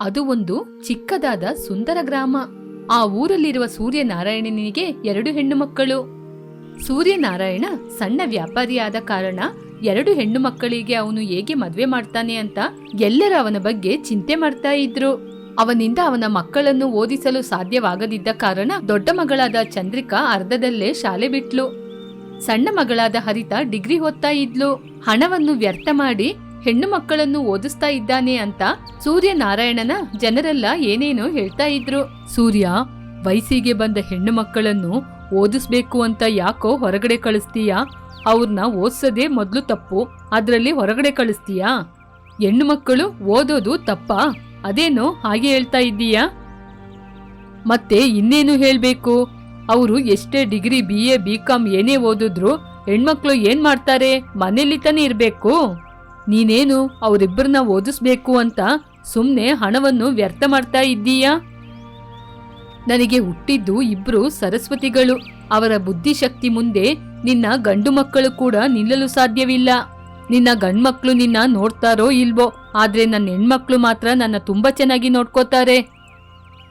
ಅದು ಒಂದು ಚಿಕ್ಕದಾದ ಸುಂದರ ಗ್ರಾಮ. ಆ ಊರಲ್ಲಿರುವ ಸೂರ್ಯನಾರಾಯಣನಿಗೆ ಎರಡು ಹೆಣ್ಣು ಮಕ್ಕಳು. ಸೂರ್ಯನಾರಾಯಣ ಸಣ್ಣ ವ್ಯಾಪಾರಿಯಾದ ಕಾರಣ ಎರಡು ಹೆಣ್ಣು ಮಕ್ಕಳಿಗೆ ಅವನು ಹೇಗೆ ಮದುವೆ ಮಾಡ್ತಾನೆ ಅಂತ ಎಲ್ಲರ ಅವನ ಬಗ್ಗೆ ಚಿಂತೆ ಮಾಡ್ತಾ ಇದ್ರು. ಅವನಿಂದ ಅವನ ಮಕ್ಕಳನ್ನು ಓದಿಸಲು ಸಾಧ್ಯವಾಗದಿದ್ದ ಕಾರಣ ದೊಡ್ಡ ಮಗಳಾದ ಚಂದ್ರಿಕಾ ಅರ್ಧದಲ್ಲೇ ಶಾಲೆ ಬಿಟ್ಲು. ಸಣ್ಣ ಮಗಳಾದ ಹರಿತ ಡಿಗ್ರಿ ಓದ್ತಾ ಇದ್ಲು. ಹಣವನ್ನು ವ್ಯರ್ಥ ಮಾಡಿ ಹೆಣ್ಣು ಮಕ್ಕಳನ್ನು ಓದಿಸ್ತಾ ಇದ್ದಾನೆ ಅಂತ ಸೂರ್ಯನಾರಾಯಣನ ಜನರೆಲ್ಲ ಏನೇನೋ ಹೇಳ್ತಾ ಇದ್ರು. ಸೂರ್ಯ, ವಯಸ್ಸಿಗೆ ಬಂದ ಹೆಣ್ಣು ಮಕ್ಕಳನ್ನು ಓದಿಸ್ಬೇಕು ಅಂತ ಯಾಕೋ ಹೊರಗಡೆ ಕಳಿಸ್ತೀಯಾ? ಅವ್ರನ್ನ ಓದ್ಸೋದೇ ಮೊದಲು ತಪ್ಪು. ಅದರಲ್ಲಿ ಹೊರಗಡೆ ಕಳಿಸ್ತೀಯಾ? ಹೆಣ್ಣು ಮಕ್ಕಳು ಓದೋದು ತಪ್ಪಾ? ಅದೇನೋ ಹಾಗೆ ಹೇಳ್ತಾ ಇದ್ದೀಯಾ? ಮತ್ತೆ ಇನ್ನೇನು ಹೇಳಬೇಕು? ಅವರು ಎಷ್ಟೇ degree B A, B com ಏನೇ ಓದಿದ್ರು ಹೆಣ್ಮಕ್ಳು ಏನ್ ಮಾಡ್ತಾರೆ? ಮನೇಲಿ ತಾನೇ ಇರ್ಬೇಕು. ನೀನೇನು ಅವರಿಬ್ಬರನ್ನ ಓದಿಸ್ಬೇಕು ಅಂತ ಸುಮ್ಮನೆ ಹಣವನ್ನು ವ್ಯರ್ಥ ಮಾಡ್ತಾ ಇದ್ದೀಯಾ? ನನಗೆ ಹುಟ್ಟಿದ್ದು ಇಬ್ರು ಸರಸ್ವತಿಗಳು. ಅವರ ಬುದ್ಧಿಶಕ್ತಿ ಮುಂದೆ ನಿನ್ನ ಗಂಡು ಮಕ್ಕಳು ಕೂಡ ನಿಲ್ಲಲು ಸಾಧ್ಯವಿಲ್ಲ. ನಿನ್ನ ಗಂಡ್ಮಕ್ಳು ನಿನ್ನ ನೋಡ್ತಾರೋ ಇಲ್ವೋ? ಆದ್ರೆ ನನ್ನ ಹೆಣ್ಮಕ್ಳು ಮಾತ್ರ ನನ್ನ ತುಂಬಾ ಚೆನ್ನಾಗಿ ನೋಡ್ಕೋತಾರೆ.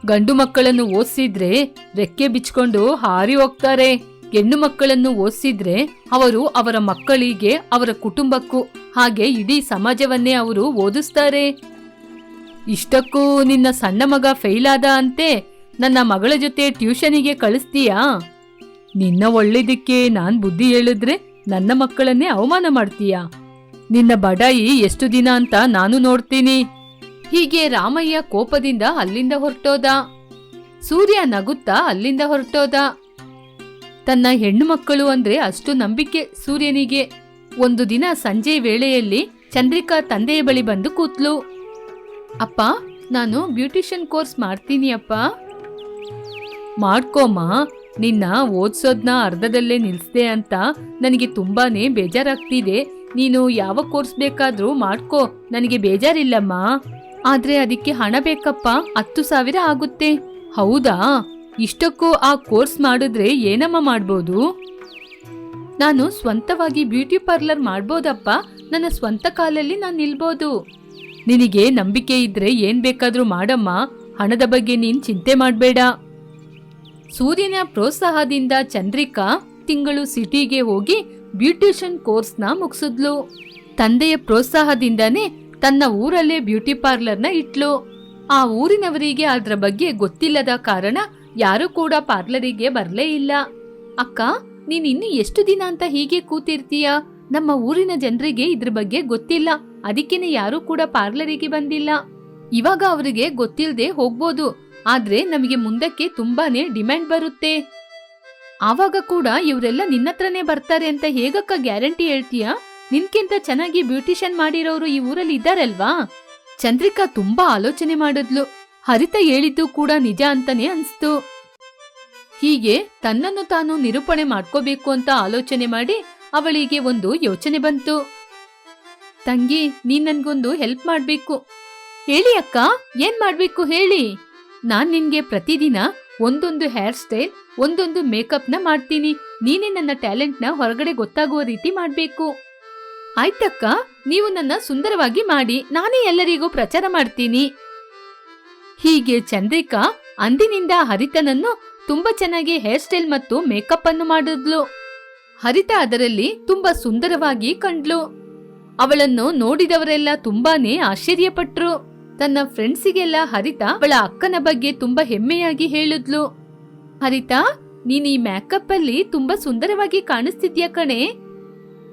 ಗಂಡು ಮಕ್ಕಳನ್ನು ಓದಿಸಿದ್ರೆ ರೆಕ್ಕೆ ಬಿಚ್ಕೊಂಡು ಹಾರಿ ಹೋಗ್ತಾರೆ. ಹೆಣ್ಣು ಮಕ್ಕಳನ್ನು ಓದಿಸಿದ್ರೆ ಅವರು ಅವರ ಮಕ್ಕಳಿಗೆ ಅವರ ಕುಟುಂಬಕ್ಕೂ ಹಾಗೆ ಇಡೀ ಸಮಾಜವನ್ನೇ ಅವರು ಓದಿಸ್ತಾರೆ. ಇಷ್ಟಕ್ಕೂ ನಿನ್ನ ಸಣ್ಣ ಮಗ ಫೇಲ್ ಆದ ಅಂತೆ ನನ್ನ ಮಗಳ ಜೊತೆ ಟ್ಯೂಷನಿಗೆ ಕಳಿಸ್ತೀಯಾ? ನಿನ್ನ ಒಳ್ಳೇದಕ್ಕೆ ನಾನು ಬುದ್ಧಿ ಹೇಳಿದ್ರೆ ನನ್ನ ಮಕ್ಕಳನ್ನೇ ಅವಮಾನ ಮಾಡ್ತೀಯಾ? ನಿನ್ನ ಬಡಾಯಿ ಎಷ್ಟು ದಿನ ಅಂತ ನಾನು ನೋಡ್ತೀನಿ. ಹೀಗೆ ರಾಮಯ್ಯ ಕೋಪದಿಂದ ಅಲ್ಲಿಂದ ಹೊರಟೋದ. ಸೂರ್ಯ ನಗುತ್ತಾ ಅಲ್ಲಿಂದ ಹೊರಟೋದ. ತನ್ನ ಹೆಣ್ಣು ಮಕ್ಕಳು ಅಂದ್ರೆ ಅಷ್ಟು ನಂಬಿಕೆ ಸೂರ್ಯನಿಗೆ. ಒಂದು ದಿನ ಸಂಜೆ ವೇಳೆಯಲ್ಲಿ ಚಂದ್ರಿಕಾ ತಂದೆಯ ಬಳಿ ಬಂದು ಕೂತ್ಲು. ಅಪ್ಪ, ನಾನು ಬ್ಯೂಟಿಷಿಯನ್ ಕೋರ್ಸ್ ಮಾಡ್ತೀನಿ ಅಪ್ಪ. ಮಾಡ್ಕೋಮ್ಮ, ನಿನ್ನ ಓದ್ಸೋದ್ನ ಅರ್ಧದಲ್ಲೇ ನಿಲ್ಸಿದೆ ಅಂತ ನನಗೆ ತುಂಬಾನೇ ಬೇಜಾರಾಗ್ತಿದೆ. ನೀನು ಯಾವ ಕೋರ್ಸ್ ಬೇಕಾದ್ರೂ ಮಾಡ್ಕೋ, ನನಗೆ ಬೇಜಾರಿಲ್ಲಮ್ಮ. ಆದ್ರೆ ಅದಕ್ಕೆ ಹಣ ಬೇಕಪ್ಪ, ಹತ್ತು ಸಾವಿರ ಆಗುತ್ತೆ. ಹೌದಾ? ಇಷ್ಟಕ್ಕೂ ಆ ಕೋರ್ಸ್ ಮಾಡಿದ್ರೆ ಏನಮ್ಮ ಮಾಡ್ಬೋದು? ನಾನು ಸ್ವಂತವಾಗಿ ಬ್ಯೂಟಿ ಪಾರ್ಲರ್ ಮಾಡ್ಬೋದಪ್ಪ. ನನ್ನ ಸ್ವಂತ ಕಾಲಲ್ಲಿ ನಾನು ನಿಲ್ಬೋದು. ನಿನಗೆ ನಂಬಿಕೆ ಇದ್ರೆ ಏನ್ ಬೇಕಾದ್ರೂ ಮಾಡಮ್ಮ. ಹಣದ ಬಗ್ಗೆ ನೀನ್ ಚಿಂತೆ ಮಾಡಬೇಡ. ಸೂರ್ಯನ ಪ್ರೋತ್ಸಾಹದಿಂದ ಚಂದ್ರಿಕಾ ತಿಂಗಳು ಸಿಟಿಗೆ ಹೋಗಿ ಬ್ಯೂಟಿಷಿಯನ್ ಕೋರ್ಸ್ನ ಮುಗಿಸಿದ್ಲು. ತಂದೆಯ ಪ್ರೋತ್ಸಾಹದಿಂದಾನೇ ತನ್ನ ಊರಲ್ಲೇ ಬ್ಯೂಟಿ ಪಾರ್ಲರ್ನ ಇಟ್ಲು. ಆ ಊರಿನವರಿಗೆ ಅದರ ಬಗ್ಗೆ ಗೊತ್ತಿಲ್ಲದ ಕಾರಣ ಯಾರು ಕೂಡ ಪಾರ್ಲರಿಗೆ ಬರ್ಲೇ ಇಲ್ಲ. ಅಕ್ಕ, ನೀನ್ ಇನ್ನು ಎಷ್ಟು ದಿನ ಅಂತ ಹೀಗೆ ಕೂತಿರ್ತೀಯ? ನಮ್ಮ ಊರಿನ ಜನರಿಗೆ ಇದ್ರ ಬಗ್ಗೆ ಗೊತ್ತಿಲ್ಲ. ಅದಕ್ಕೇನೆ ಯಾರು ಕೂಡ ಪಾರ್ಲರಿಗೆ ಬಂದಿಲ್ಲ. ಇವಾಗ ಅವರಿಗೆ ಗೊತ್ತಿಲ್ಲದೆ ಹೋಗ್ಬೋದು. ಆದ್ರೆ ನಮಗೆ ಮುಂದಕ್ಕೆ ತುಂಬಾನೇ ಡಿಮ್ಯಾಂಡ್ ಬರುತ್ತೆ. ಆವಾಗ ಕೂಡ ಇವರೆಲ್ಲ ನಿನ್ನತ್ರನೇ ಬರ್ತಾರೆ ಅಂತ ಹೇಗಕ್ಕ ಗ್ಯಾರಂಟಿ ಹೇಳ್ತೀಯ? ನಿನ್ಕಿಂತ ಚೆನ್ನಾಗಿ ಬ್ಯೂಟಿಷಿಯನ್ ಮಾಡಿರೋರು ಈ ಊರಲ್ಲಿ ಇದ್ದಾರಲ್ವಾ ಚಂದ್ರಿಕಾ ತುಂಬಾ ಆಲೋಚನೆ ಮಾಡಿದ್ಲು. ಹರಿತ ಹೇಳಿದ್ದು ಕೂಡ ನಿಜ ಅಂತಾನೆ ಅನ್ಸ್ತು. ಹೀಗೆ ತನ್ನನ್ನು ತಾನು ನಿರೂಪಣೆ ಮಾಡ್ಕೋಬೇಕು ಅಂತ ಆಲೋಚನೆ ಮಾಡಿ ಅವಳಿಗೆ ಒಂದು ಯೋಚನೆ ಬಂತು. ತಂಗಿ, ನೀನ್ ನನ್ಗೊಂದು ಹೆಲ್ಪ್ ಮಾಡ್ಬೇಕು. ಹೇಳಿ ಅಕ್ಕ, ಏನ್ ಮಾಡ್ಬೇಕು ಹೇಳಿ? ನಾನ್ ನಿನ್ಗೆ ಪ್ರತಿದಿನ ಒಂದೊಂದು ಹೇರ್ ಸ್ಟೈಲ್ ಒಂದೊಂದು ಮೇಕಪ್ನ ಮಾಡ್ತೀನಿ. ನೀನೇ ನನ್ನ ಟ್ಯಾಲೆಂಟ್ನ ಹೊರಗಡೆ ಗೊತ್ತಾಗುವ ರೀತಿ ಮಾಡ್ಬೇಕು. ಆಯ್ತಕ್ಕ, ನೀವು ನನ್ನ ಸುಂದರವಾಗಿ ಮಾಡಿ. ನಾನೇ ಎಲ್ಲರಿಗೂ ಪ್ರಚಾರ ಮಾಡ್ತೀನಿ. ಹೀಗೆ ಚಂದ್ರಿಕಾ ಅಂದಿನಿಂದ ಹರಿತನನ್ನು ತುಂಬಾ ಚೆನ್ನಾಗಿ ಹೇರ್ ಸ್ಟೈಲ್ ಮತ್ತು ಮೇಕಪ್ ಅನ್ನು ಮಾಡಿದ್ಲು. ಹರಿತ ಅದರಲ್ಲಿ ತುಂಬಾ ಸುಂದರವಾಗಿ ಕಂಡ್ಲು. ಅವಳನ್ನು ನೋಡಿದವರೆಲ್ಲ ತುಂಬಾನೇ ಆಶ್ಚರ್ಯಪಟ್ರು. ತನ್ನ ಫ್ರೆಂಡ್ಸಿಗೆಲ್ಲ ಹರಿತ ಅವಳ ಅಕ್ಕನ ಬಗ್ಗೆ ತುಂಬಾ ಹೆಮ್ಮೆಯಾಗಿ ಹೇಳಿದ್ಲು. ಹರಿತ, ನೀನ್ ಈ ಮೇಕಪ್ ಅಲ್ಲಿ ತುಂಬಾ ಸುಂದರವಾಗಿ ಕಾಣಿಸ್ತಿದ್ಯಾ ಕಣೆ?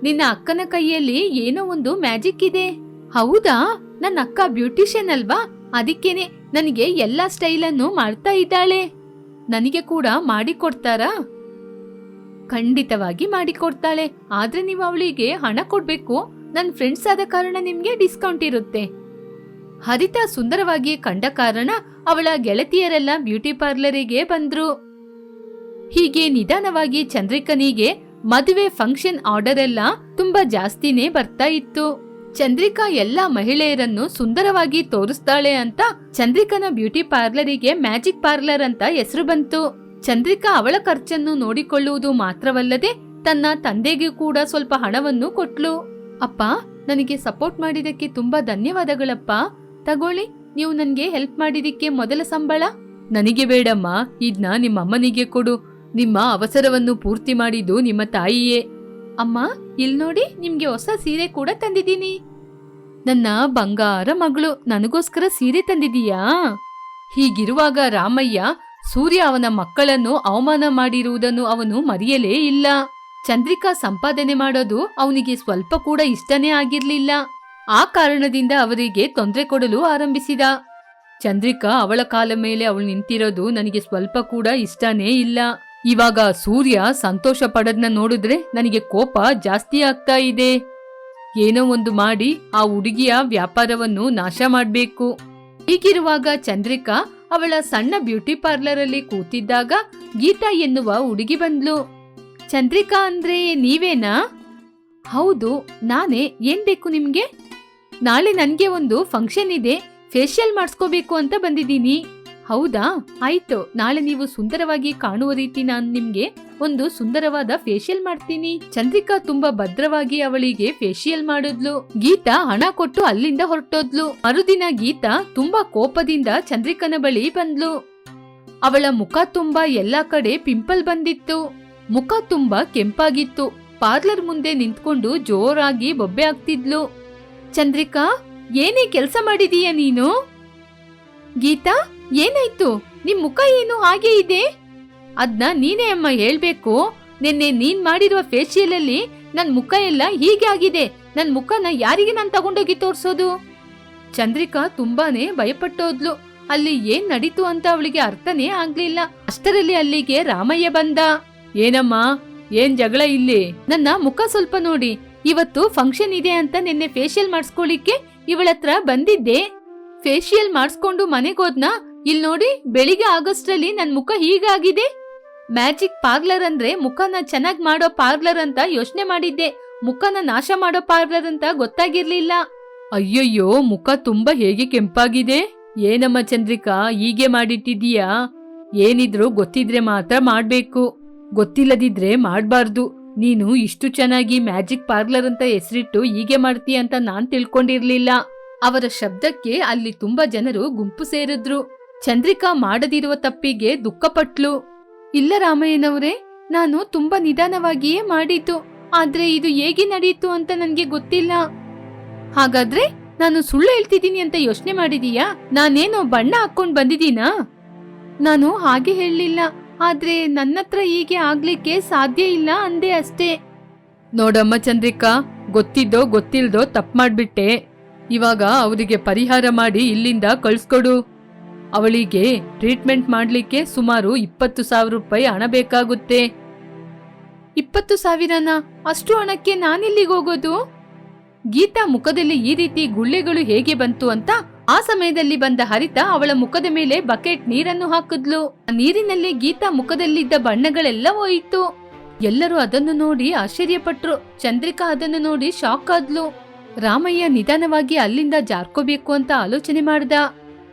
ನಿನ್ನ ಅಕ್ಕನ ಕೈಯಲ್ಲಿ ಏನೋ ಒಂದು ಮ್ಯಾಜಿಕ್ ಇದೆ. ಹೌದಾ? ನನ್ನ ಅಕ್ಕ ಬ್ಯೂಟಿಷಿಯನ್ ಅಲ್ವಾ? ಅದಕ್ಕೇನೆ ನನಗೆ ಎಲ್ಲಾ ಸ್ಟೈಲ್ ಅನ್ನು ಮಾಡ್ತಾ ಇದ್ದಾಳೆ. ನನಗೆ ಕೂಡ ಮಾಡಿಕೊಡ್ತಾರಾ? ಖಂಡಿತವಾಗಿ ಮಾಡಿಕೊಡ್ತಾಳೆ. ಆದ್ರೆ ನೀವು ಅವಳಿಗೆ ಹಣ ಕೊಡ್ಬೇಕು. ನನ್ನ ಫ್ರೆಂಡ್ಸ್ ಆದ ಕಾರಣ ನಿಮ್ಗೆ ಡಿಸ್ಕೌಂಟ್ ಇರುತ್ತೆ. ಹರಿತಾ ಸುಂದರವಾಗಿ ಕಂಡ ಕಾರಣ ಅವಳ ಗೆಳತಿಯರೆಲ್ಲ ಬ್ಯೂಟಿ ಪಾರ್ಲರಿಗೆ ಬಂದ್ರು. ಹೀಗೆ ನಿಧಾನವಾಗಿ ಚಂದ್ರಿಕನಿಗೆ ಮದುವೆ ಫಂಕ್ಷನ್ ಆರ್ಡರ್ ಎಲ್ಲ ತುಂಬಾ ಜಾಸ್ತಿನೇ ಬರ್ತಾ ಇತ್ತು. ಚಂದ್ರಿಕಾ ಎಲ್ಲಾ ಮಹಿಳೆಯರನ್ನು ಸುಂದರವಾಗಿ ತೋರಿಸ್ತಾಳೆ ಅಂತ ಚಂದ್ರಿಕನ ಬ್ಯೂಟಿ ಪಾರ್ಲರಿಗೆ ಮ್ಯಾಜಿಕ್ ಪಾರ್ಲರ್ ಅಂತ ಹೆಸರು ಬಂತು. ಚಂದ್ರಿಕಾ ಅವಳ ಖರ್ಚನ್ನು ನೋಡಿಕೊಳ್ಳುವುದು ಮಾತ್ರವಲ್ಲದೆ ತನ್ನ ತಂದೆಗೂ ಕೂಡ ಸ್ವಲ್ಪ ಹಣವನ್ನು ಕೊಟ್ಲು. ಅಪ್ಪ, ನನಗೆ ಸಪೋರ್ಟ್ ಮಾಡಿದಕ್ಕೆ ತುಂಬಾ ಧನ್ಯವಾದಗಳಪ್ಪ. ತಗೊಳ್ಳಿ, ನೀವು ನನ್ಗೆ ಹೆಲ್ಪ್ ಮಾಡಿದಕ್ಕೆ ಮೊದಲ ಸಂಬಳ. ನನಗೆ ಬೇಡಮ್ಮ, ಇದ್ನ ನಿಮ್ಮ ಅಮ್ಮನಿಗೆ ಕೊಡು. ನಿಮ್ಮ ಅವಸರವನ್ನು ಪೂರ್ತಿ ಮಾಡಿದ್ದು ನಿಮ್ಮ ತಾಯಿಯೇ. ಅಮ್ಮ, ಇಲ್ ನೋಡಿ ನಿಮ್ಗೆ ಹೊಸ ಸೀರೆ ಕೂಡ ತಂದಿದ್ದೀನಿ. ನನ್ನ ಬಂಗಾರ ಮಗಳು ನನಗೋಸ್ಕರ ಸೀರೆ ತಂದಿದೀಯಾ? ಹೀಗಿರುವಾಗ ರಾಮಯ್ಯ ಸೂರ್ಯ ಅವನ ಮಕ್ಕಳನ್ನು ಅವಮಾನ ಮಾಡಿರುವುದನ್ನು ಅವನು ಮರೆಯಲೇ ಇಲ್ಲ. ಚಂದ್ರಿಕಾ ಸಂಪಾದನೆ ಮಾಡೋದು ಅವನಿಗೆ ಸ್ವಲ್ಪ ಕೂಡ ಇಷ್ಟನೇ ಆಗಿರ್ಲಿಲ್ಲ. ಆ ಕಾರಣದಿಂದ ಅವರಿಗೆ ತೊಂದರೆ ಕೊಡಲು ಆರಂಭಿಸಿದ. ಚಂದ್ರಿಕಾ ಅವಳ ಕಾಲ ಮೇಲೆ ಅವಳು ನಿಂತಿರೋದು ನನಗೆ ಸ್ವಲ್ಪ ಕೂಡ ಇಷ್ಟನೇ ಇಲ್ಲ. ಇವಾಗ ಸೂರ್ಯ ಸಂತೋಷ ಪಡದ್ನ ನೋಡಿದ್ರೆ ನನಗೆ ಕೋಪ ಜಾಸ್ತಿ ಆಗ್ತಾ ಇದೆ. ಏನೋ ಒಂದು ಮಾಡಿ ಆ ಹುಡುಗಿಯ ವ್ಯಾಪಾರವನ್ನು ನಾಶ ಮಾಡಬೇಕು. ಹೀಗಿರುವಾಗ ಚಂದ್ರಿಕಾ ಅವಳ ಸಣ್ಣ ಬ್ಯೂಟಿ ಪಾರ್ಲರ್ ಅಲ್ಲಿ ಕೂತಿದ್ದಾಗ ಗೀತಾ ಎನ್ನುವ ಹುಡುಗಿ ಬಂದ್ಲು. ಚಂದ್ರಿಕಾ ಅಂದ್ರೆ ನೀವೇನಾ? ಹೌದು, ನಾನೇ. ಏನ್ ಬೇಕು ನಿಮ್ಗೆ? ನಾಳೆ ನನ್ಗೆ ಒಂದು ಫಂಕ್ಷನ್ ಇದೆ. ಫೇಶಿಯಲ್ ಮಾಡಿಸ್ಕೋಬೇಕು ಅಂತ ಬಂದಿದ್ದೀನಿ. ಹೌದಾ? ಆಯ್ತು. ನಾಳೆ ನೀವು ಸುಂದರವಾಗಿ ಕಾಣುವ ರೀತಿ ನಾನು ನಿಮ್ಗೆ ಒಂದು ಸುಂದರವಾದ ಫೇಶಿಯಲ್ ಮಾಡ್ತೀನಿ. ಚಂದ್ರಿಕಾ ತುಂಬಾ ಭದ್ರವಾಗಿ ಅವಳಿಗೆ ಫೇಶಿಯಲ್ ಮಾಡಿದ್ಲು. ಗೀತಾ ಹಣ ಕೊಟ್ಟು ಅಲ್ಲಿಂದ ಹೊರಟೋದ್ಲು. ಮರುದಿನ ಗೀತಾ ತುಂಬಾ ಕೋಪದಿಂದ ಚಂದ್ರಿಕನ ಬಳಿ ಬಂದ್ಲು. ಅವಳ ಮುಖ ತುಂಬಾ ಎಲ್ಲಾ ಕಡೆ ಪಿಂಪಲ್ ಬಂದಿತ್ತು. ಮುಖ ತುಂಬಾ ಕೆಂಪಾಗಿತ್ತು. ಪಾರ್ಲರ್ ಮುಂದೆ ನಿಂತ್ಕೊಂಡು ಜೋರಾಗಿ ಬೊಬ್ಬೆ ಆಗ್ತಿದ್ಲು ಚಂದ್ರಿಕಾ, ಏನೇ ಕೆಲಸ ಮಾಡಿದೀಯ ನೀನು? ಗೀತಾ ಏನಾಯ್ತು? ನಿಮ್ ಮುಖ ಏನು ಹಾಗೆ ಇದೆ? ಅದ್ನ ನೀನೇ ಅಮ್ಮ ಹೇಳ್ಬೇಕು. ನಿನ್ನೆ ನೀನ್ ಮಾಡಿರುವ ಫೇಶಿಯಲ್ ಅಲ್ಲಿ ನನ್ ಮುಖ ಎಲ್ಲ ಹೀಗೆ ಆಗಿದೆ. ನನ್ ಮುಖನ ಯಾರಿಗೆ ನಾನ್ ತಗೊಂಡೋಗಿ ತೋರ್ಸೋದು? ಚಂದ್ರಿಕಾ ತುಂಬಾನೇ ಭಯಪಟ್ಟೋದ್ಲು. ಅಲ್ಲಿ ಏನ್ ನಡೀತು ಅಂತ ಅವಳಿಗೆ ಅರ್ಥನೇ ಆಗ್ಲಿಲ್ಲ. ಅಷ್ಟರಲ್ಲಿ ಅಲ್ಲಿಗೆ ರಾಮಯ್ಯ ಬಂದ. ಏನಮ್ಮ, ಏನ್ ಜಗಳ ಇಲ್ಲಿ? ನನ್ನ ಮುಖ ಸ್ವಲ್ಪ ನೋಡಿ. ಇವತ್ತು ಫಂಕ್ಷನ್ ಇದೆ ಅಂತ ನಿನ್ನೆ ಫೇಶಿಯಲ್ ಮಾಡಿಸ್ಕೊಳ್ಳಿಕ್ಕೆ ಇವಳತ್ರ ಬಂದಿದ್ದೆ. ಫೇಶಿಯಲ್ ಮಾಡಿಸ್ಕೊಂಡು ಮನೆಗೋದ್ನ ಇಲ್ ನೋಡಿ, ಬೆಳಿಗ್ಗೆ ಆಗಸ್ಟ್ರಲ್ಲಿ ನನ್ ಮುಖ ಹೀಗಾಗಿದೆ. ಮ್ಯಾಜಿಕ್ ಪಾರ್ಲರ್ ಅಂದ್ರೆ ಮುಖನ ಚೆನ್ನಾಗ್ ಮಾಡೋ ಪಾರ್ಲರ್ ಅಂತ ಯೋಚನೆ ಮಾಡಿದ್ದೆ. ಮುಖನ ನಾಶ ಮಾಡೋ ಪಾರ್ಲರ್ ಅಂತ ಗೊತ್ತಾಗಿರ್ಲಿಲ್ಲ. ಅಯ್ಯಯ್ಯೋ, ಮುಖ ತುಂಬಾ ಹೇಗೆ ಕೆಂಪಾಗಿದೆ? ಏನಮ್ಮ ಚಂದ್ರಿಕಾ, ಹೀಗೆ ಮಾಡಿಟ್ಟಿದೀಯಾ ಏನಿದ್ರು ಗೊತ್ತಿದ್ರೆ ಮಾತ್ರ ಮಾಡ್ಬೇಕು. ಗೊತ್ತಿಲ್ಲದಿದ್ರೆ ಮಾಡಬಾರ್ದು. ನೀನು ಇಷ್ಟು ಚೆನ್ನಾಗಿ ಮ್ಯಾಜಿಕ್ ಪಾರ್ಲರ್ ಅಂತ ಹೆಸರಿಟ್ಟು ಹೀಗೆ ಮಾಡ್ತೀಯ ಅಂತ ನಾನ್ ತಿಳ್ಕೊಂಡಿರ್ಲಿಲ್ಲ. ಅವರ ಶಬ್ದಕ್ಕೆ ಅಲ್ಲಿ ತುಂಬಾ ಜನರು ಗುಂಪು ಸೇರಿದ್ರು. ಚಂದ್ರಿಕಾ ಮಾಡದಿರುವ ತಪ್ಪಿಗೆ ದುಃಖಪಟ್ಲು. ಇಲ್ಲ ರಾಮಯ್ಯನವರೇ, ನಾನು ತುಂಬಾ ನಿಧಾನವಾಗಿಯೇ ಮಾಡಿತು ಆದ್ರೆ ಇದು ಹೇಗೆ ನಡೆಯಿತು ಅಂತ ನನಗೆ ಗೊತ್ತಿಲ್ಲ. ಹಾಗಾದ್ರೆ ನಾನು ಸುಳ್ಳು ಹೇಳ್ತಿದ್ದೀನಿ ಅಂತ ಯೋಚನೆ ಮಾಡಿದೀಯಾ? ನಾನೇನೋ ಬಣ್ಣ ಹಾಕೊಂಡ್ ಬಂದಿದ್ದೀನಾ? ನಾನು ಹಾಗೆ ಹೇಳಲಿಲ್ಲ, ಆದ್ರೆ ನನ್ನತ್ರ ಹೀಗೆ ಆಗ್ಲಿಕ್ಕೆ ಸಾಧ್ಯ ಇಲ್ಲ ಅಂದೆ ಅಷ್ಟೇ. ನೋಡಮ್ಮ ಚಂದ್ರಿಕಾ, ಗೊತ್ತಿದ್ದೋ ಗೊತ್ತಿಲ್ದೋ ತಪ್ಪು ಮಾಡ್ಬಿಟ್ಟೆ. ಇವಾಗ ಅವರಿಗೆ ಪರಿಹಾರ ಮಾಡಿ ಇಲ್ಲಿಂದ ಕಳ್ಸ್ಕೊಡು. ಅವಳಿಗೆ ಟ್ರೀಟ್ಮೆಂಟ್ ಮಾಡ್ಲಿಕ್ಕೆ ಸುಮಾರು ಇಪ್ಪತ್ತು ಸಾವಿರ ರೂಪಾಯಿ ಹಣ ಬೇಕಾಗುತ್ತೆ. ಇಪ್ಪತ್ತು ಸಾವಿರನ ಅಷ್ಟು ಹಣಕ್ಕೆ ನಾನೆಲ್ಲಿಗೆ ಹೋಗೋದು? ಗೀತಾ ಮುಖದಲ್ಲಿ ಈ ರೀತಿ ಗುಳ್ಳೆಗಳು ಹೇಗೆ ಬಂತು ಅಂತ ಆ ಸಮಯದಲ್ಲಿ ಬಂದ ಹರಿತ ಅವಳ ಮುಖದ ಮೇಲೆ ಬಕೆಟ್ ನೀರನ್ನು ಹಾಕಿದ್ಲು. ನೀರಿನಲ್ಲಿ ಗೀತಾ ಮುಖದಲ್ಲಿದ್ದ ಬಣ್ಣಗಳೆಲ್ಲ ಹೋಯಿತು. ಎಲ್ಲರೂ ಅದನ್ನು ನೋಡಿ ಆಶ್ಚರ್ಯಪಟ್ರು. ಚಂದ್ರಿಕಾ ಅದನ್ನು ನೋಡಿ ಶಾಕ್ ಆದ್ಲು. ರಾಮಯ್ಯ ನಿಧಾನವಾಗಿ ಅಲ್ಲಿಂದ ಜಾರ್ಕೋಬೇಕು ಅಂತ ಆಲೋಚನೆ ಮಾಡ್ದ.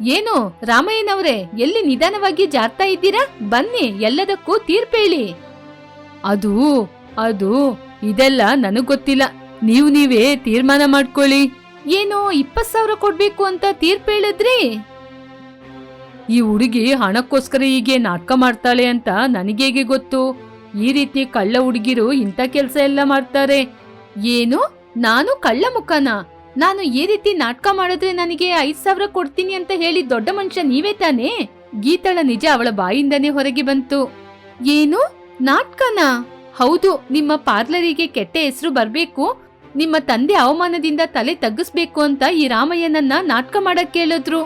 ಏನು ರಾಮಯ್ಯನವ್ರೆ, ಎಲ್ಲಿ ನಿಧಾನವಾಗಿ ಜಾರ್ತಾ ಇದ್ದೀರಾ? ಬನ್ನಿ, ಎಲ್ಲದಕ್ಕೂ ತೀರ್ಪೇಳಿ ಅದು ಅದು, ಇದೆಲ್ಲ ನನಗ್ ಗೊತ್ತಿಲ್ಲ. ನೀವು ನೀವೇ ತೀರ್ಮಾನ ಮಾಡ್ಕೊಳ್ಳಿ. ಏನೋ ಇಪ್ಪತ್ ಸಾವಿರ ಕೊಡ್ಬೇಕು ಅಂತ ತೀರ್ಪು ಈ ಹುಡುಗಿ ಹಣಕ್ಕೋಸ್ಕರ ಹೀಗೆ ನಾಟಕ ಮಾಡ್ತಾಳೆ ಅಂತ ನನಗೇಗೆ ಗೊತ್ತು? ಈ ರೀತಿ ಕಳ್ಳ ಹುಡುಗಿರು ಇಂಥ ಕೆಲಸ ಎಲ್ಲ ಮಾಡ್ತಾರೆ. ಏನು, ನಾನು ಕಳ್ಳ ಮುಖನ? ನಾನು ಈ ರೀತಿ ನಾಟಕ ಮಾಡಿದ್ರೆ ನನಗೆ ಐದ್ ಸಾವಿರ ಕೊಡ್ತೀನಿ ಅಂತ ಹೇಳಿ ದೊಡ್ಡ ಮನುಷ್ಯ ನೀವೇ ತಾನೇ? ಗೀತಾಳ ನಿಜ ಅವಳ ಬಾಯಿಂದನೇ ಹೊರಗೆ ಬಂತು. ಏನು? ನಾಟ್ಕನಾ? ಹೌದು, ನಿಮ್ಮ ಪಾರ್ಲರಿಗೆ ಕೆಟ್ಟ ಹೆಸರು ಬರ್ಬೇಕು. ನಿಮ್ಮ ತಂದೆ ಅವಮಾನದಿಂದ ತಲೆ ತಗ್ಗಿಸ್ಬೇಕು ಅಂತ ಈ ರಾಮಯ್ಯನನ್ನ ನಾಟಕ ಮಾಡಕ್ ಕೇಳಿದ್ರು.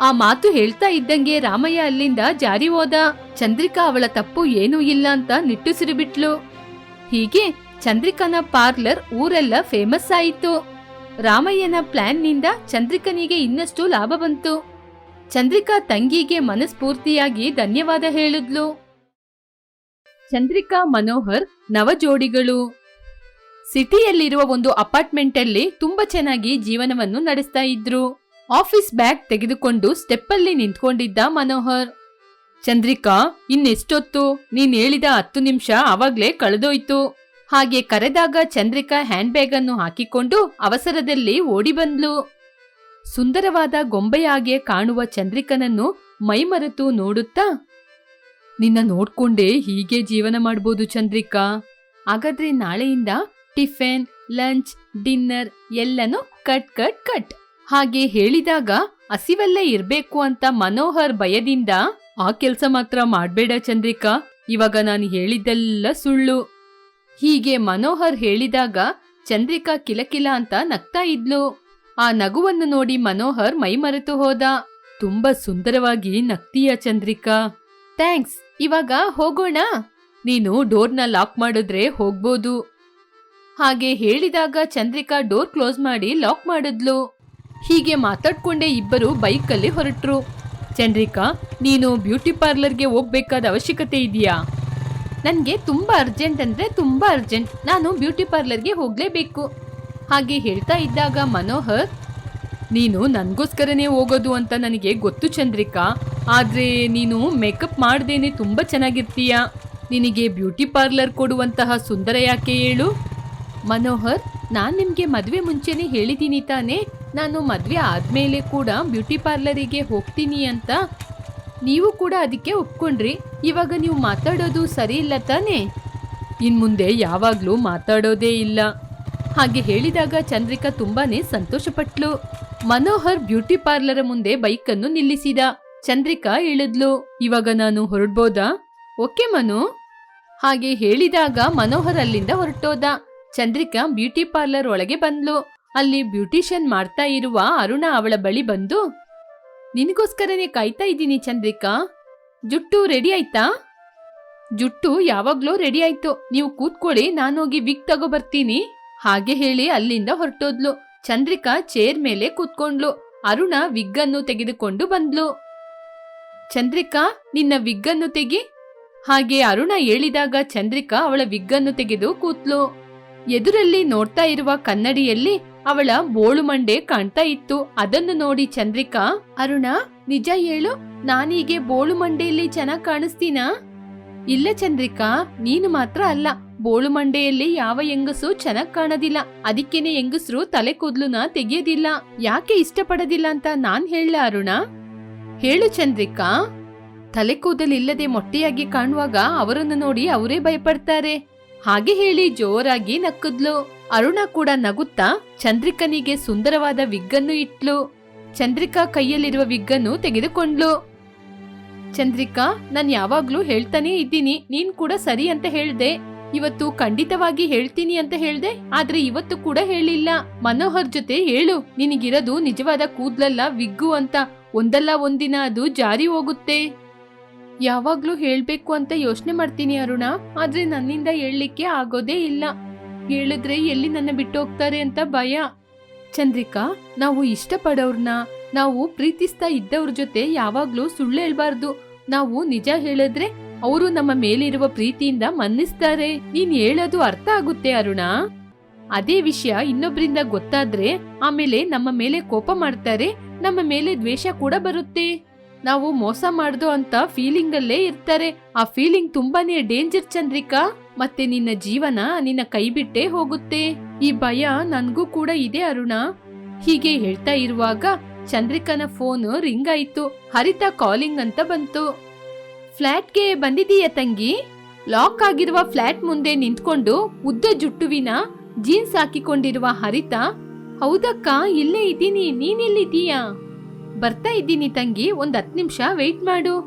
ಆ ಮಾತು ಹೇಳ್ತಾ ಇದ್ದಂಗೆ ರಾಮಯ್ಯ ಅಲ್ಲಿಂದ ಜಾರಿ ಹೋದ. ಚಂದ್ರಿಕಾ ಅವಳ ತಪ್ಪು ಏನೂ ಇಲ್ಲ ಅಂತ ನಿಟ್ಟುಸಿರು ಬಿಟ್ಲು. ಹೀಗೆ ಚಂದ್ರಿಕಾನ ಪಾರ್ಲರ್ ಊರೆಲ್ಲ ಫೇಮಸ್ ಆಯಿತು. ರಾಮಯ್ಯನ ಪ್ಲಾನ್ನಿಂದ ಚಂದ್ರಿಕನಿಗೆ ಇನ್ನಷ್ಟು ಲಾಭ ಬಂತು. ಚಂದ್ರಿಕಾ ತಂಗಿಗೆ ಮನಸ್ಫೂರ್ತಿಯಾಗಿ ಧನ್ಯವಾದ ಹೇಳಿದ್ಲು. ಚಂದ್ರಿಕಾ ಮನೋಹರ್ ನವಜೋಡಿಗಳು. ಸಿಟಿಯಲ್ಲಿರುವ ಒಂದು ಅಪಾರ್ಟ್ಮೆಂಟ್ ಅಲ್ಲಿ ತುಂಬಾ ಚೆನ್ನಾಗಿ ಜೀವನವನ್ನು ನಡೆಸ್ತಾ ಇದ್ರು. ಆಫೀಸ್ ಬ್ಯಾಗ್ ತೆಗೆದುಕೊಂಡು ಸ್ಟೆಪ್ಪಲ್ಲಿ ನಿಂತ್ಕೊಂಡಿದ್ದ ಮನೋಹರ್. ಚಂದ್ರಿಕಾ, ಇನ್ನೆಷ್ಟೊತ್ತು? ನೀನ್ ಹೇಳಿದ ಹತ್ತು ನಿಮಿಷ ಅವಾಗ್ಲೇ ಕಳೆದೋಯ್ತು. ಹಾಗೆ ಕರೆದಾಗ ಚಂದ್ರಿಕಾ ಹ್ಯಾಂಡ್ ಬ್ಯಾಗ್ ಅನ್ನು ಹಾಕಿಕೊಂಡು ಅವಸರದಲ್ಲಿ ಓಡಿ ಬಂದ್ಲು ಸುಂದರವಾದ ಗೊಂಬೆಯಾಗೆ ಕಾಣುವ ಚಂದ್ರಿಕನನ್ನು ಮೈಮರೆತು ನೋಡುತ್ತಾ, ನಿನ್ನ ನೋಡ್ಕೊಂಡೇ ಹೀಗೆ ಜೀವನ ಮಾಡ್ಬೋದು ಚಂದ್ರಿಕಾ. ಹಾಗಾದ್ರೆ ನಾಳೆಯಿಂದ ಟಿಫಿನ್, ಲಂಚ್, ಡಿನ್ನರ್ ಎಲ್ಲನೂ ಕಟ್ ಕಟ್ ಕಟ್. ಹಾಗೆ ಹೇಳಿದಾಗ, ಹಸಿವಲ್ಲೇ ಇರ್ಬೇಕು ಅಂತ ಮನೋಹರ್ ಭಯದಿಂದ, ಆ ಕೆಲ್ಸ ಮಾತ್ರ ಮಾಡ್ಬೇಡ ಚಂದ್ರಿಕಾ. ಇವಾಗ ನಾನು ಹೇಳಿದ್ದೆಲ್ಲ ಸುಳ್ಳು. ಹೀಗೆ ಮನೋಹರ್ ಹೇಳಿದಾಗ ಚಂದ್ರಿಕಾ ಕಿಲಕಿಲ ಅಂತ ನಗ್ತಾ ಇದ್ಲು. ಆ ನಗುವನ್ನು ನೋಡಿ ಮನೋಹರ್ ಮೈಮರೆತು ಹೋದ. ತುಂಬಾ ಸುಂದರವಾಗಿ ನಗ್ತೀಯ ಚಂದ್ರಿಕಾ. ಥ್ಯಾಂಕ್ಸ್, ಇವಾಗ ಹೋಗೋಣ. ನೀನು ಡೋರ್ನ ಲಾಕ್ ಮಾಡಿದ್ರೆ ಹೋಗ್ಬೋದು. ಹಾಗೆ ಹೇಳಿದಾಗ ಚಂದ್ರಿಕಾ ಡೋರ್ ಕ್ಲೋಸ್ ಮಾಡಿ ಲಾಕ್ ಮಾಡಿದ್ಲು. ಹೀಗೆ ಮಾತಾಡ್ಕೊಂಡೇ ಇಬ್ಬರು ಬೈಕಲ್ಲಿ ಹೊರಟ್ರು. ಚಂದ್ರಿಕಾ, ನೀನು ಬ್ಯೂಟಿ ಪಾರ್ಲರ್ಗೆ ಹೋಗ್ಬೇಕಾದ ಅವಶ್ಯಕತೆ ಇದೆಯಾ? ನನಗೆ ತುಂಬ ಅರ್ಜೆಂಟ್ ಅಂದರೆ ತುಂಬ ಅರ್ಜೆಂಟ್ ನಾನು ಬ್ಯೂಟಿ ಪಾರ್ಲರ್ಗೆ ಹೋಗಲೇಬೇಕು. ಹಾಗೆ ಹೇಳ್ತಾ ಇದ್ದಾಗ ಮನೋಹರ್, ನೀನು ನನಗೋಸ್ಕರನೇ ಹೋಗೋದು ಅಂತ ನನಗೆ ಗೊತ್ತು ಚಂದ್ರಿಕಾ. ಆದರೆ ನೀನು ಮೇಕಪ್ ಮಾಡ್ದೇನೆ ತುಂಬ ಚೆನ್ನಾಗಿರ್ತೀಯ? ನಿನಗೆ ಬ್ಯೂಟಿ ಪಾರ್ಲರ್ ಕೊಡುವಂತಹ ಸುಂದರ ಯಾಕೆ ಹೇಳು? ಮನೋಹರ್, ನಾನು ನಿಮಗೆ ಮದುವೆ ಮುಂಚೆನೇ ಹೇಳಿದ್ದೀನಿ ತಾನೇ. ನಾನು ಮದುವೆ ಆದಮೇಲೆ ಕೂಡ ಬ್ಯೂಟಿ ಪಾರ್ಲರಿಗೆ ಹೋಗ್ತೀನಿ ಅಂತ ನೀವು ಕೂಡ ಅದಕ್ಕೆ ಒಪ್ಕೊಂಡ್ರಿ. ಇವಾಗ ನೀವು ಮಾತಾಡೋದು ಸರಿ ಇಲ್ಲ ತಾನೇ? ಇನ್ ಮುಂದೆ ಯಾವಾಗ್ಲೂ ಮಾತಾಡೋದೇ ಇಲ್ಲ. ಹಾಗೆ ಹೇಳಿದಾಗ ಚಂದ್ರಿಕಾ ತುಂಬಾನೇ ಸಂತೋಷಪಟ್ಲು. ಮನೋಹರ್ ಬ್ಯೂಟಿ ಪಾರ್ಲರ್ ಮುಂದೆ ಬೈಕನ್ನು ನಿಲ್ಲಿಸಿದ. ಚಂದ್ರಿಕಾ ಇಳಿದ್ಲು ಇವಾಗ ನಾನು ಹೊರಡ್ಬೋದಾ? ಓಕೆ ಮನು. ಹಾಗೆ ಹೇಳಿದಾಗ ಮನೋಹರ್ ಅಲ್ಲಿಂದ ಹೊರಟೋದ. ಚಂದ್ರಿಕಾ ಬ್ಯೂಟಿ ಪಾರ್ಲರ್ ಒಳಗೆ ಬಂದ್ಲು. ಅಲ್ಲಿ ಬ್ಯೂಟಿಷಿಯನ್ ಮಾಡ್ತಾ ಇರುವ ಅರುಣ ಅವಳ ಬಳಿ ಬಂದು ನಿನಗೋಸ್ಕರನೇ ಕಾಯ್ತಾ ಇದ್ದೀನಿ ಚಂದ್ರಿಕಾ. ಜುಟ್ಟು ರೆಡಿ ಆಯ್ತಾ? ಜುಟ್ಟು ಯಾವಾಗ್ಲೋ ರೆಡಿ ಆಯ್ತು. ನೀವು ಕೂತ್ಕೊಳ್ಳಿ, ನಾನೋಗಿ ವಿಗ್ ತಗೋ ಬರ್ತೀನಿ. ಹಾಗೆ ಹೇಳಿ ಅಲ್ಲಿಂದ ಹೊರಟೋದ್ಲು. ಚಂದ್ರಿಕಾ ಚೇರ್ ಮೇಲೆ ಕೂತ್ಕೊಂಡ್ಲು. ಅರುಣ ವಿಗ್ಗನ್ನು ತೆಗೆದುಕೊಂಡು ಬಂದ್ಲು. ಚಂದ್ರಿಕಾ, ನಿನ್ನ ವಿಗ್ಗನ್ನು ತೆಗಿ. ಹಾಗೆ ಅರುಣ ಹೇಳಿದಾಗ ಚಂದ್ರಿಕಾ ಅವಳ ವಿಗ್ಗನ್ನು ತೆಗೆದು ಕೂತ್ಲು. ಎದುರಲ್ಲಿ ನೋಡ್ತಾ ಇರುವ ಕನ್ನಡಿಯಲ್ಲಿ ಅವಳ ಬೋಳು ಮಂಡೆ ಕಾಣ್ತಾ ಇತ್ತು. ಅದನ್ನು ನೋಡಿ ಚಂದ್ರಿಕಾ, ಅರುಣ, ನಿಜ ಹೇಳು, ನಾನೀಗೆ ಬೋಳು ಮಂಡೆಯಲ್ಲಿ ಚೆನ್ನಾಗ್ ಕಾಣಿಸ್ತೀನಾ? ಇಲ್ಲ ಚಂದ್ರಿಕಾ, ನೀನು ಮಾತ್ರ ಅಲ್ಲ. ಬೋಳು ಮಂಡೆಯಲ್ಲಿ ಯಾವ ಹೆಂಗಸು ಚೆನ್ನಾಗ್ ಕಾಣೋದಿಲ್ಲ. ಅದಕ್ಕೇನೆ ಹೆಂಗಸರು ತಲೆ ಕೂದ್ಲುನ ತೆಗೆಯೋದಿಲ್ಲ. ಯಾಕೆ ಇಷ್ಟಪಡೋದಿಲ್ಲ ಅಂತ ನಾನ್ ಹೇಳ ಅರುಣ? ಹೇಳು ಚಂದ್ರಿಕಾ. ತಲೆ ಕೂದಲಿಲ್ಲದೆ ಮೊಟ್ಟೆಯಾಗಿ ಕಾಣುವಾಗ ಅವರನ್ನು ನೋಡಿ ಅವರೇ ಭಯಪಡ್ತಾರೆ. ಹಾಗೆ ಹೇಳಿ ಜೋರಾಗಿ ನಕ್ಕದ್ಲು. ಅರುಣ ಕೂಡ ನಗುತ್ತಾ ಚಂದ್ರಿಕನಿಗೆ ಸುಂದರವಾದ ವಿಗ್ಗನ್ನು ಇಟ್ಲು. ಚಂದ್ರಿಕಾ ಕೈಯಲ್ಲಿರುವ ವಿಗ್ಗನ್ನು ತೆಗೆದುಕೊಂಡ್ಲು. ಚಂದ್ರಿಕಾ, ನಾನು ಯಾವಾಗ್ಲೂ ಹೇಳ್ತಾನೆ ಇದ್ದೀನಿ, ನೀನ್ ಕೂಡ ಸರಿ ಅಂತ ಹೇಳ್ದೆ. ಇವತ್ತು ಖಂಡಿತವಾಗಿ ಹೇಳ್ತೀನಿ ಅಂತ ಹೇಳ್ದೆ, ಆದ್ರೆ ಇವತ್ತು ಕೂಡ ಹೇಳಿಲ್ಲ. ಮನೋಹರ್ ಜೊತೆ ಹೇಳು, ನಿನಗಿರೋದು ನಿಜವಾದ ಕೂದ್ಲಲ್ಲ ವಿಗ್ಗು ಅಂತ. ಒಂದಲ್ಲ ಒಂದಿನ ಅದು ಜಾರಿ ಹೋಗುತ್ತೆ. ಯಾವಾಗ್ಲೂ ಹೇಳ್ಬೇಕು ಅಂತ ಯೋಚನೆ ಮಾಡ್ತೀನಿ ಅರುಣ, ಆದ್ರೆ ನನ್ನಿಂದ ಹೇಳಲಿಕ್ಕೆ ಆಗೋದೇ ಇಲ್ಲ. ಹೇಳಿದ್ರೆ ಎಲ್ಲಿ ನನ್ನ ಬಿಟ್ಟು ಹೋಗ್ತಾರೆ ಅಂತ ಭಯ. ಚಂದ್ರಿಕಾ, ನಾವು ಇಷ್ಟಪಡೋರ್ನ, ನಾವು ಪ್ರೀತಿಸ್ತಾ ಇದ್ದವ್ರ ಜೊತೆ ಯಾವಾಗ್ಲೂ ಸುಳ್ಳು ಹೇಳ್ಬಾರ್ದು. ನಾವು ನಿಜ ಹೇಳಿದ್ರೆ ಅವರು ನಮ್ಮ ಮೇಲಿರುವ ಪ್ರೀತಿಯಿಂದ ಮನ್ನಿಸ್ತಾರೆ. ನೀನ್ ಹೇಳೋದು ಅರ್ಥ ಆಗುತ್ತೆ ಅರುಣ. ಅದೇ ವಿಷಯ ಇನ್ನೊಬ್ರಿಂದ ಗೊತ್ತಾದ್ರೆ ಆಮೇಲೆ ನಮ್ಮ ಮೇಲೆ ಕೋಪ ಮಾಡ್ತಾರೆ, ನಮ್ಮ ಮೇಲೆ ದ್ವೇಷ ಕೂಡ ಬರುತ್ತೆ. ನಾವು ಮೋಸ ಮಾಡ್ದು ಅಂತ ಫೀಲಿಂಗ್ ಅಲ್ಲೇ ಇರ್ತಾರೆ. ಆ ಫೀಲಿಂಗ್ ತುಂಬಾನೇ ಡೇಂಜರ್ ಚಂದ್ರಿಕಾ. ಮತ್ತೆ ನಿನ್ನ ಜೀವನ ನಿನ್ನ ಕೈ ಬಿಟ್ಟೇ ಹೋಗುತ್ತೆ. ಈ ಭಯ ನನ್ಗೂ ಕೂಡ ಇದೆ ಅರುಣ. ಹೀಗೆ ಹೇಳ್ತಾ ಇರುವಾಗ ಚಂದ್ರಿಕನ ಫೋನ್ ರಿಂಗ್ ಆಯ್ತು. ಹರಿತಾ ಕಾಲಿಂಗ್ ಅಂತ ಬಂತು. ಫ್ಲಾಟ್ಗೆ ಬಂದಿದೀಯ ತಂಗಿ? ಲಾಕ್ ಆಗಿರುವ ಫ್ಲಾಟ್ ಮುಂದೆ ನಿಂತ್ಕೊಂಡು ಉದ್ದ ಜುಟ್ಟುವಿನ ಜೀನ್ಸ್ ಹಾಕಿಕೊಂಡಿರುವ ಹರಿತಾ, ಹೌದಕ್ಕ, ಇಲ್ಲೇ ಇದ್ದೀನಿ, ನೀನೆಲ್ಲಿದ್ದೀಯಾ? ಬರ್ತಾ ಇದ್ದೀನಿ ತಂಗಿ, ಒಂದ್ ಹತ್ತು ನಿಮಿಷ ವೆಯ್ಟ್ ಮಾಡು.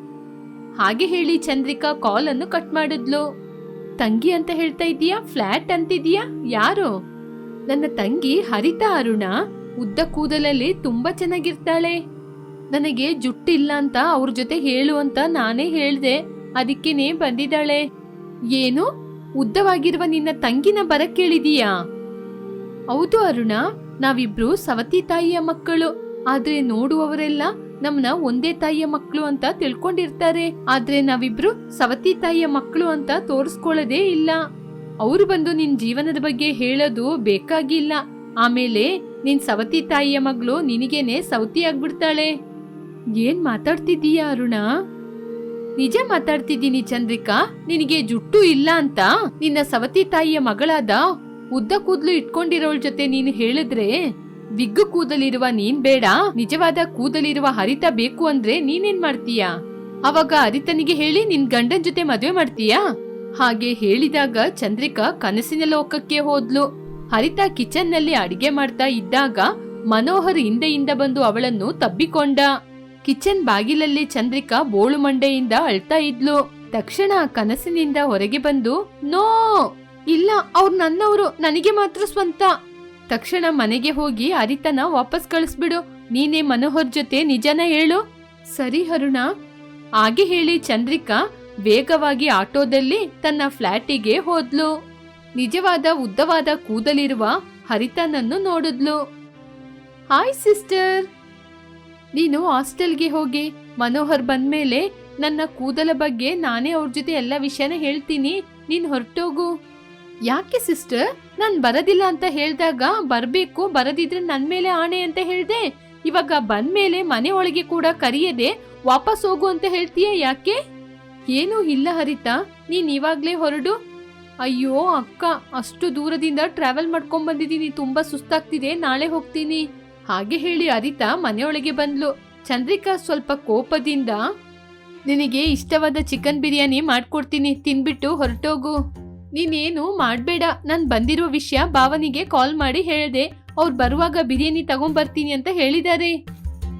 ಹಾಗೆ ಹೇಳಿ ಚಂದ್ರಿಕಾ ಕಾಲ್ ಅನ್ನು ಕಟ್ ಮಾಡಿದ್ಲು. ತಂಗಿ ಅಂತ ಹೇಳ್ತಾ ಇದೀಯಾ ಫ್ಲಾಟ್ ಅಂತಿದೀಯಾ ಯಾರು? ನನ್ನ ತಂಗಿ ಹರಿತಾ ಅರುಣ, ಉದ್ದ ಕೂದಲಲ್ಲಿ ತುಂಬಾ ಚೆನ್ನಾಗಿರ್ತಾಳೆ. ನನಗೆ ಜುಟ್ಟಿಲ್ಲ ಅಂತ ಅವ್ರ ಜೊತೆ ಹೇಳು ಅಂತ ನಾನೇ ಹೇಳ್ದೆ. ಅದಕ್ಕೇನೆ ಬಂದಿದ್ದಾಳೆ. ಏನು? ಉದ್ದವಾಗಿರುವ ನಿನ್ನ ತಂಗಿನ ಬರ ಕೇಳಿದೀಯಾ? ಹೌದು ಅರುಣ, ನಾವಿಬ್ರು ಸವತಿ ತಾಯಿಯ ಮಕ್ಕಳು. ಆದ್ರೆ ನೋಡುವವರೆಲ್ಲ ನಮ್ನ ಒಂದೇ ತಾಯಿಯ ಮಕ್ಕಳು ಅಂತ ತಿಳ್ಕೊಂಡಿರ್ತಾರೆ. ಆದ್ರೆ ನಾವಿಬ್ರು ಸವತಿ ತಾಯಿಯ ಮಕ್ಕಳು ಅಂತ ತೋರಿಸ್ಕೊಳ್ಳೋದೇ ಇಲ್ಲ. ಅವ್ರು ಬಂದು ನಿನ್ ಜೀವನದ ಬಗ್ಗೆ ಹೇಳೋದು ಬೇಕಾಗಿಲ್ಲ. ಆಮೇಲೆ ನಿನ್ ಸವತಿ ತಾಯಿಯ ಮಗಳು ನಿನಗೇನೆ ಸವತಿ ಆಗ್ಬಿಡ್ತಾಳೆ. ಏನ್ ಮಾತಾಡ್ತಿದ್ದೀಯಾ ಅರುಣ? ನಿಜ ಮಾತಾಡ್ತಿದ್ದೀನಿ ಚಂದ್ರಿಕಾ. ನಿನಗೆ ಜುಟ್ಟು ಇಲ್ಲ ಅಂತ ನಿನ್ನ ಸವತಿ ತಾಯಿಯ ಮಗಳಾದ ಉದ್ದ ಕೂದ್ಲು ಇಟ್ಕೊಂಡಿರೋಳ್ ಜೊತೆ ನೀನು ಹೇಳಿದ್ರೆ ವಿಗ್ಗು ಕೂದಲಿರುವ ನೀನ್ ಬೇಡ, ನಿಜವಾದ ಕೂದಲಿರುವ ಹರಿತ ಬೇಕು ಅಂದ್ರೆ ನೀನೇನ್ ಮಾಡ್ತೀಯ? ಅವಾಗ ಹರಿತನಿಗೆ ಹೇಳಿ ನಿನ್ ಗಂಡನ್ ಜೊತೆ ಮದುವೆ ಮಾಡ್ತೀಯಾ? ಹಾಗೆ ಹೇಳಿದಾಗ ಚಂದ್ರಿಕಾ ಕನಸಿನ ಲೋಕಕ್ಕೆ ಹೋದ್ಲು. ಹರಿತ ಕಿಚನ್ನಲ್ಲಿ ಅಡಿಗೆ ಮಾಡ್ತಾ ಇದ್ದಾಗ ಮನೋಹರ್ ಹಿಂದೆಯಿಂದ ಬಂದು ಅವಳನ್ನು ತಬ್ಬಿಕೊಂಡ. ಕಿಚನ್ ಬಾಗಿಲಲ್ಲಿ ಚಂದ್ರಿಕಾ ಬೋಳು ಮಂಡೆಯಿಂದ ಅಳ್ತಾ ಇದ್ಲು. ತಕ್ಷಣ ಕನಸಿನಿಂದ ಹೊರಗೆ ಬಂದು, ನೋ! ಇಲ್ಲ, ಅವ್ರು ನನ್ನವರು, ನನಗೆ ಮಾತ್ರ ಸ್ವಂತ. ತಕ್ಷಣ ಮನೆಗೆ ಹೋಗಿ ಅರಿತನ ವಾಪಸ್ ಕಳಿಸ್ಬಿಡು. ನೀನೇ ಮನೋಹರ್ ಜೊತೆ ನಿಜನ ಹೇಳು. ಸರಿ ಹರುಣ ಹಾಗೆ ಹೇಳಿ ಚಂದ್ರಿಕಾ ವೇಗವಾಗಿ ಆಟೋದಲ್ಲಿ ತನ್ನ ಫ್ಲಾಟಿಗೆ ಹೋದ್ಲು. ನಿಜವಾದ ಉದ್ದವಾದ ಕೂದಲಿರುವ ಹರಿತನನ್ನು ನೋಡಿದ್ಲು. Hi, sister. ನೀನು ಹಾಸ್ಟೆಲ್ಗೆ ಹೋಗಿ. ಮನೋಹರ್ ಬಂದ್ಮೇಲೆ ನನ್ನ ಕೂದಲ ಬಗ್ಗೆ ನಾನೇ ಅವ್ರ ಜೊತೆ ಎಲ್ಲ ವಿಷಯನ ಹೇಳ್ತೀನಿ. ನೀನ್ ಹೊರಟೋಗು. ಯಾಕೆ, ಸಿಸ್ಟರ್? ನಾನ್ ಬರೋದಿಲ್ಲ ಅಂತ ಹೇಳಿದಾಗ ಬರಬೇಕು, ಬರದಿದ್ರೆ ನನ್ನ ಮೇಲೆ ಆಣೆ ಅಂತ ಹೇಳಿದೆ. ಇವಾಗ ಬಂದ ಮೇಲೆ ಮನೆ ಒಳಗೆ ಕೂಡ ಕರಿಯದೆ ವಾಪಸ್ ಹೋಗು ಅಂತ ಹೇಳ್ತೀಯ ಯಾಕೆ? ಏನೂ ಇಲ್ಲ ಹರಿತಾ, ನೀನ್ ಇವಾಗ್ಲೇ ಹೊರಡು. ಅಯ್ಯೋ ಅಕ್ಕ, ಅಷ್ಟು ದೂರದಿಂದ ಟ್ರಾವೆಲ್ ಮಾಡ್ಕೊಂಡ್ ಬಂದಿದ್ದೀನಿ, ತುಂಬಾ ಸುಸ್ತಾಗ್ತಿದೆ, ನಾಳೆ ಹೋಗ್ತೀನಿ. ಹಾಗೆ ಹೇಳಿ ಹರಿತಾ ಮನೆಯೊಳಗೆ ಬಂದ್ಲು. ಚಂದ್ರಿಕಾ ಸ್ವಲ್ಪ ಕೋಪದಿಂದ, ನಿನಗೆ ಇಷ್ಟವಾದ ಚಿಕನ್ ಬಿರಿಯಾನಿ ಮಾಡ್ಕೊಡ್ತೀನಿ, ತಿನ್ಬಿಟ್ಟು ಹೊರಟೋಗು. ನೀನೇನು ಮಾಡಬೇಡ. ನಾನು ಬಂದಿರೋ ವಿಷಯ ಭಾವನಿಗೆ ಕಾಲ್ ಮಾಡಿ ಹೇಳಿದೆ. ಅವ್ರು ಬರುವಾಗ ಬಿರಿಯಾನಿ ತಗೊಂಬರ್ತೀನಿ ಅಂತ ಹೇಳಿದ್ದಾರೆ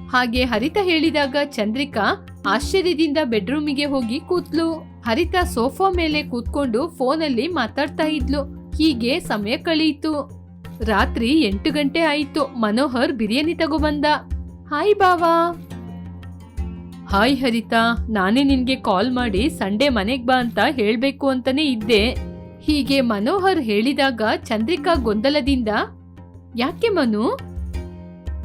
ಹಾಗೆ ಹರಿತ ಹೇಳಿದಾಗ ಚಂದ್ರಿಕಾ ಆಶ್ಚರ್ಯದಿಂದ ಬೆಡ್ರೂಮಿಗೆ ಹೋಗಿ ಕೂತ್ಲು. ಹರಿತ ಸೋಫಾ ಮೇಲೆ ಕೂತ್ಕೊಂಡು ಫೋನಲ್ಲಿ ಮಾತಾಡ್ತಾ ಇದ್ಲು. ಹೀಗೆ ಸಮಯ ಕಳೆಯಿತು ರಾತ್ರಿ ಎಂಟು ಗಂಟೆ ಆಯಿತು. ಮನೋಹರ್ ಬಿರಿಯಾನಿ ತಗೊಬಂದ. ಹಾಯ್ ಬಾವಾ ಹಾಯ್ ಹರಿತಾ. ನಾನೇ ನಿನ್ಗೆ ಕಾಲ್ ಮಾಡಿ ಸಂಡೇ ಮನೆಗೆ ಬಾ ಅಂತ ಹೇಳ್ಬೇಕು ಅಂತಾನೆ ಇದ್ದೆ. ಹೀಗೆ ಮನೋಹರ್ ಹೇಳಿದಾಗ ಚಂದ್ರಿಕಾ ಗೊಂದಲದಿಂದ, ಯಾಕೆ ಮನು?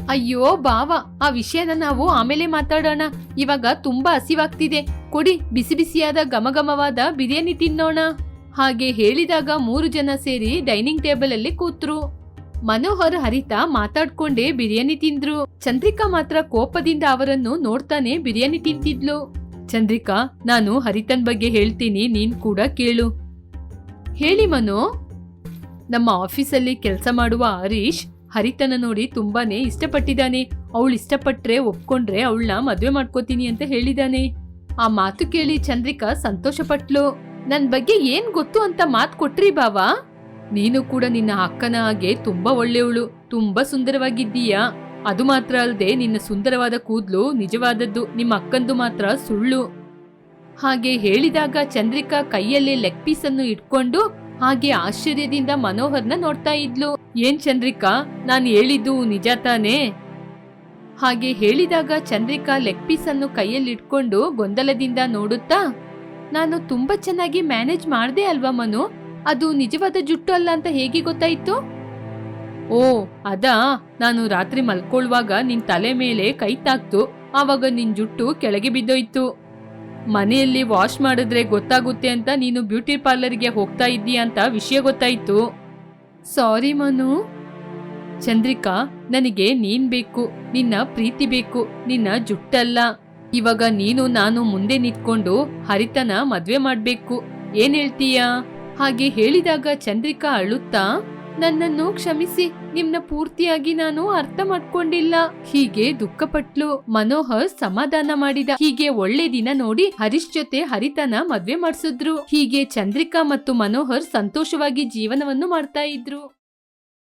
ಅಯ್ಯೋ ಬಾವ ಆ ವಿಷಯನ ನಾವು ಆಮೇಲೆ ಮಾತಾಡೋಣ. ಇವಾಗ ತುಂಬಾ ಹಸಿವಾಗ್ತಿದೆ. ಕೊಡಿ, ಬಿಸಿ ಬಿಸಿಯಾದ ಘಮಘಮವಾದ ಬಿರಿಯಾನಿ ತಿನ್ನೋಣ. ಹಾಗೆ ಹೇಳಿದಾಗ ಮೂರು ಜನ ಸೇರಿ ಡೈನಿಂಗ್ ಟೇಬಲ್ ಅಲ್ಲಿ ಕೂತ್ರು. ಮನೋಹರ್ ಹರಿತ ಮಾತಾಡ್ಕೊಂಡೇ ಬಿರಿಯಾನಿ ತಿಂದ್ರು. ಚಂದ್ರಿಕಾ ಮಾತ್ರ ಕೋಪದಿಂದ ಅವರನ್ನು ನೋಡ್ತಾನೆ ಬಿರಿಯಾನಿ ತಿಂತಿದ್ಲು. ಚಂದ್ರಿಕಾ, ನಾನು ಹರಿತನ್ ಬಗ್ಗೆ ಹೇಳ್ತೀನಿ, ನೀನ್ ಕೂಡ ಕೇಳು. ಹೇಳಿ ಮನು. ನಮ್ಮ ಆಫೀಸಲ್ಲಿ ಕೆಲಸ ಮಾಡುವ ಹರೀಶ್ ಹರಿತನ ನೋಡಿ ತುಂಬಾನೇ ಇಷ್ಟಪಟ್ಟಿದ್ದಾನೆ. ಅವಳು ಇಷ್ಟಪಟ್ರೆ ಒಪ್ಕೊಂಡ್ರೆ ಅವಳನ್ನ ಮದುವೆ ಮಾಡ್ಕೋತೀನಿ ಅಂತ ಹೇಳಿದಾನೆ. ಆ ಮಾತು ಕೇಳಿ ಚಂದ್ರಿಕಾ ಸಂತೋಷಪಟ್ಲು. ನನ್ ಬಗ್ಗೆ ಏನ್ ಗೊತ್ತು ಅಂತ ಮಾತ್ ಕೊಟ್ರಿ ಬಾವಾ. ನೀನು ಕೂಡ ನಿನ್ನ ಅಕ್ಕನ ಹಾಗೆ ತುಂಬಾ ಒಳ್ಳೆಯವಳು, ತುಂಬಾ ಸುಂದರವಾಗಿದ್ದೀಯಾ. ಅದು ಮಾತ್ರ ಅಲ್ಲದೆ ನಿನ್ನ ಸುಂದರವಾದ ಕೂದ್ಲು ನಿಜವಾದದ್ದು, ನಿಮ್ಮ ಅಕ್ಕಂದು ಮಾತ್ರ ಸುಳ್ಳು. ಹಾಗೆ ಹೇಳಿದಾಗ ಚಂದ್ರಿಕಾ ಕೈಯಲ್ಲಿ ಲೆಗ್ ಪೀಸ್ ಅನ್ನು ಇಟ್ಕೊಂಡು ಹಾಗೆ ಆಶ್ಚರ್ಯದಿಂದ ಮನೋಹರ್ನ ನೋಡ್ತಾ ಇದ್ಲು. ಏನ್ ಚಂದ್ರಿಕಾ, ನಾನು ಹೇಳಿದ್ದು ನಿಜ ತಾನೇ? ಹಾಗೆ ಹೇಳಿದಾಗ ಚಂದ್ರಿಕಾ ಲೆಗ್ ಪೀಸ್ ಅನ್ನು ಕೈಯಲ್ಲಿ ಇಟ್ಕೊಂಡು ಗೊಂದಲದಿಂದ ನೋಡುತ್ತಾ, ನಾನು ತುಂಬಾ ಚೆನ್ನಾಗಿ ಮ್ಯಾನೇಜ್ ಮಾಡ್ದೆ ಅಲ್ವಾ ಮನು? ಅದು ನಿಜವಾದ ಜುಟ್ಟು ಅಲ್ಲ ಅಂತ ಹೇಗೆ ಗೊತ್ತಾಯ್ತು? ಓ, ಅದಾ? ನಾನು ರಾತ್ರಿ ಮಲ್ಕೊಳ್ಳುವಾಗ ನಿನ್ ತಲೆ ಮೇಲೆ ಕೈ ತಾಕ್ತು, ಆವಾಗ ನಿನ್ ಜುಟ್ಟು ಕೆಳಗೆ ಬಿದ್ದೋಯ್ತು. ಮನೆಯಲ್ಲಿ ವಾಶ್ ಮಾಡಿದ್ರೆ ಗೊತ್ತಾಗುತ್ತೆ ಅಂತ ನೀನು ಬ್ಯೂಟಿ ಪಾರ್ಲರ್ಗೆ ಹೋಗ್ತಾ ಇದ್ದೀಯ ಅಂತ ವಿಷಯ ಗೊತ್ತಾಯ್ತು. ಸಾರಿ ಮನು. ಚಂದ್ರಿಕಾ, ನನಗೆ ನೀನ್ ಬೇಕು, ನಿನ್ನ ಪ್ರೀತಿ ಬೇಕು, ನಿನ್ನ ಜುಟ್ಟಲ್ಲ. ಇವಾಗ ನೀನು ನಾನು ಮುಂದೆ ನಿಂತ್ಕೊಂಡು ಹರಿತನ ಮದ್ವೆ ಮಾಡ್ಬೇಕು. ಏನ್ ಹೇಳ್ತೀಯಾ? ಹಾಗೆ ಹೇಳಿದಾಗ ಚಂದ್ರಿಕಾ ಅಳುತ್ತಾ, ನನ್ನನ್ನು ಕ್ಷಮಿಸಿ. ನಿಮ್ನ ಪೂರ್ತಿಯಾಗಿ ನಾನು ಅರ್ಥ ಮಾಡ್ಕೊಂಡಿಲ್ಲ. ಹೀಗೆ ದುಃಖಪಟ್ಲು. ಮನೋಹರ್ ಸಮಾಧಾನ ಮಾಡಿದ. ಹೀಗೆ ಒಳ್ಳೆ ದಿನ ನೋಡಿ ಹರೀಶ್ ಜೊತೆ ಹರಿತನ ಮದ್ವೆ ಮಾಡಿಸಿದ್ರು. ಹೀಗೆ ಚಂದ್ರಿಕಾ ಮತ್ತು ಮನೋಹರ್ ಸಂತೋಷವಾಗಿ ಜೀವನವನ್ನು ಮಾಡ್ತಾ ಇದ್ರು.